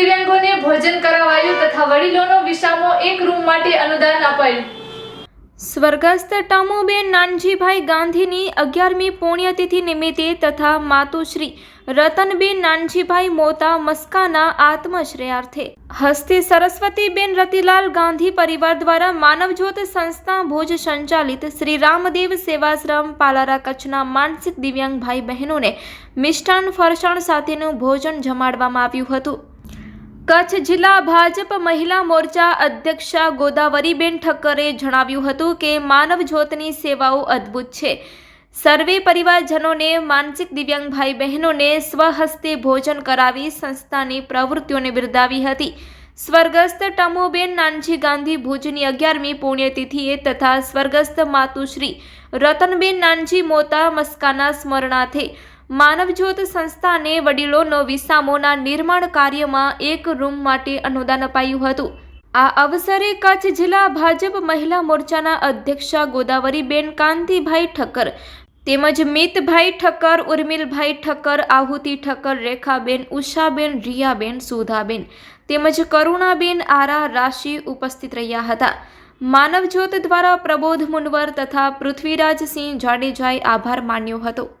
દિવ્યાંગોને ભોજન કરાવાયું તથા વડીલોનો વિસામો એક રૂમ માટે અનુદાન અપાયું. સ્વર્ગસ્થ ટમુબેન નાનજીભાઈ ગાંધીની અગિયારમી પુણ્યતિથિ નિમિત્તે તથા માતુશ્રી રતનબેન નાનજીભાઈ મોતા મસ્કાના આત્મશ્રેયાર્થે. હસ્તે સરસ્વતીબેન રતિલાલ ગાંધી પરિવાર દ્વારા માનવજ્યોત સંસ્થા ભુજ સંચાલિત શ્રી રામદેવ સેવાશ્રમ પાલારા કચ્છના માનસિક દિવ્યાંગ ભાઈ બહેનોને મિષ્ટાન ફરસાણ સાથેનું ભોજન જમાડવામાં આવ્યું હતું. કચ્છ જિલ્લા ભાજપ મહિલા મોરચા અધ્યક્ષા ગોદાવરીબેન ઠક્કરે જણાવ્યું હતું કે માનવ જ્યોતની સેવાઓ અદ્ભુત છે. સર્વે પરિવારજનોને માનસિક દિવ્યાંગ ભાઈ બહેનોને સ્વહસ્તે ભોજન કરાવી સંસ્થાની પ્રવૃત્તિઓને બિરદાવી હતી. સ્વર્ગસ્થ ટમુબેન નાનજી ગાંધી ભુજની અગિયારમી પુણ્યતિથિએ તથા સ્વર્ગસ્થ માતુશ્રી રતનબેન નાનજી મોતા મસ્કાના સ્મરણાર્થે માનવજ્યોત સંસ્થાને વડીલોનો વિસામોના નિર્માણ કાર્યમાં એક રૂમ માટે અનુદાન અપાયું હતું. આ અવસરે કચ્છ જિલ્લા ભાજપ મહિલા મોરચાના અધ્યક્ષા ગોદાવરીબેન કાંતિભાઈ ઠક્કર તેમજ મિતભાઈ ઠક્કર, ઉર્મિલભાઈ ઠક્કર, આહુતિ ઠક્કર, રેખાબેન, ઉષાબેન, રિયાબેન, સુધાબેન તેમજ કરુણાબેન, આરા, રાશિ ઉપસ્થિત રહ્યા હતા. માનવજ્યોત દ્વારા પ્રબોધ મુનવર તથા પૃથ્વીરાજસિંહ જાડેજાએ આભાર માન્યો હતો.